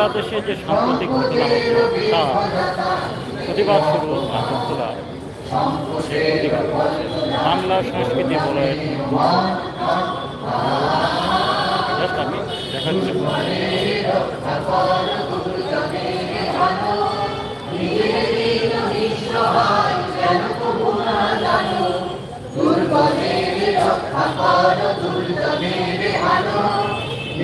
বাংলাদেশে যে সাম্প্রতিক ঘটনা হচ্ছে তা প্রতিবাদ শুরু নাটকগুলা প্রতিবাদ। বাংলা সংস্কৃতি বলে আমি দেখাচ্ছি।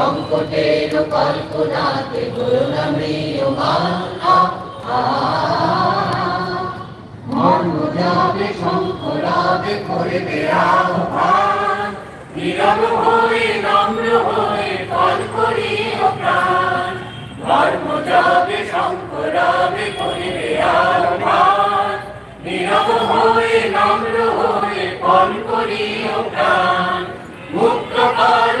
সংকটের কল্পনাতে করুণা মৃয়মান মর্ম যাবে শঙ্করাবে হয়ে, নম্র হয়ে ফল করি প্রাণ। ধর্ম যাবে শঙ্করাবে করবে আহ্বান। নীরব হয়ে, নম্র হয়ে ফল প্রাণ। মুক্ত কার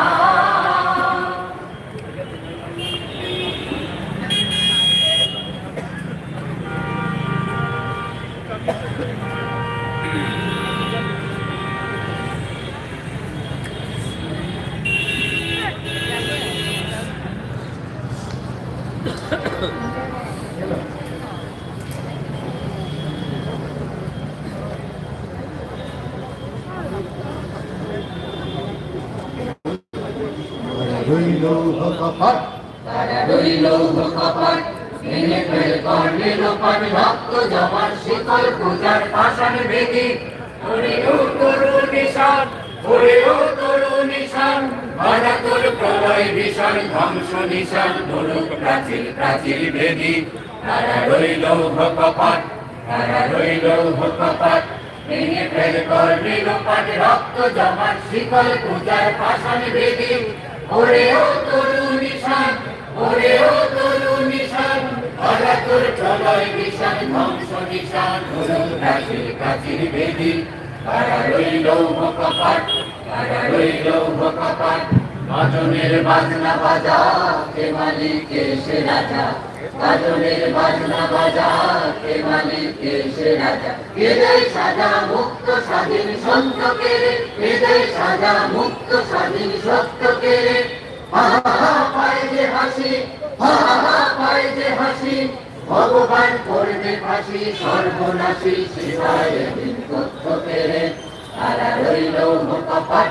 কপাট তারা রইল কপাট ভেঙে ফেল করলে লোপাট রক্ত জমার শিকল পূজার পাষাণ বেদি ওরে ও তরু নিশান ওরে ও তরু নিশান বাধা তোর প্রলয় ভীষণ ধ্বংস নিশান ধরুক প্রাচীর প্রাচীর বেদি। তারা রইল কপাট তারা রইল কপাট ভেঙে ফেল করলে লোপাট রক্ত জমার শিকল পূজার পাষাণ বেদি। ওরে ও তরু নিশান ওরে ও তরু নিশান। আলা তোর চলয় নিশান, ধ্বংস নিশান ধরুন প্রাচীর প্রাচীর বেদি। তারা রইল কপাট কপাট বাজনের বাজনা বাজা, কে মালিক সে রাজা। বাজনের বাজনা বাজা, কে মালিক সে রাজা। হৃদয় সাজা মুক্ত স্বাধীন সন্ত কেড়ে হৃদয় সাজা মুক্ত স্বাধীন সত্য কেড়ে হা হা পায় যে হাসি হা পায় যে হাসি, ভগবান করবে ফাঁসি, সর্বনাশী শিবায় তথ্য পেরে তারা রইল কপাট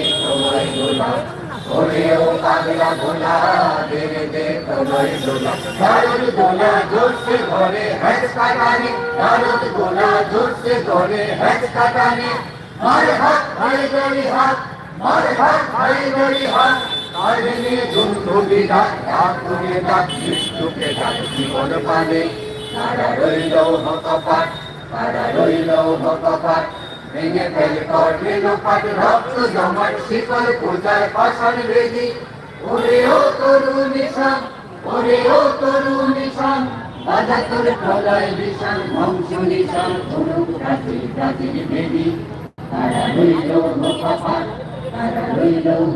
দারুণ গোলা জোরসে পাষাণ বেদি ও তরু নিশান ওরে ও তরু নিশান বাধা তোর প্রলয় বিশান ধ্বংস নিশান তরু প্রাচীর প্রাচীর বেদি। তারা রইল হতপাট তারা রইল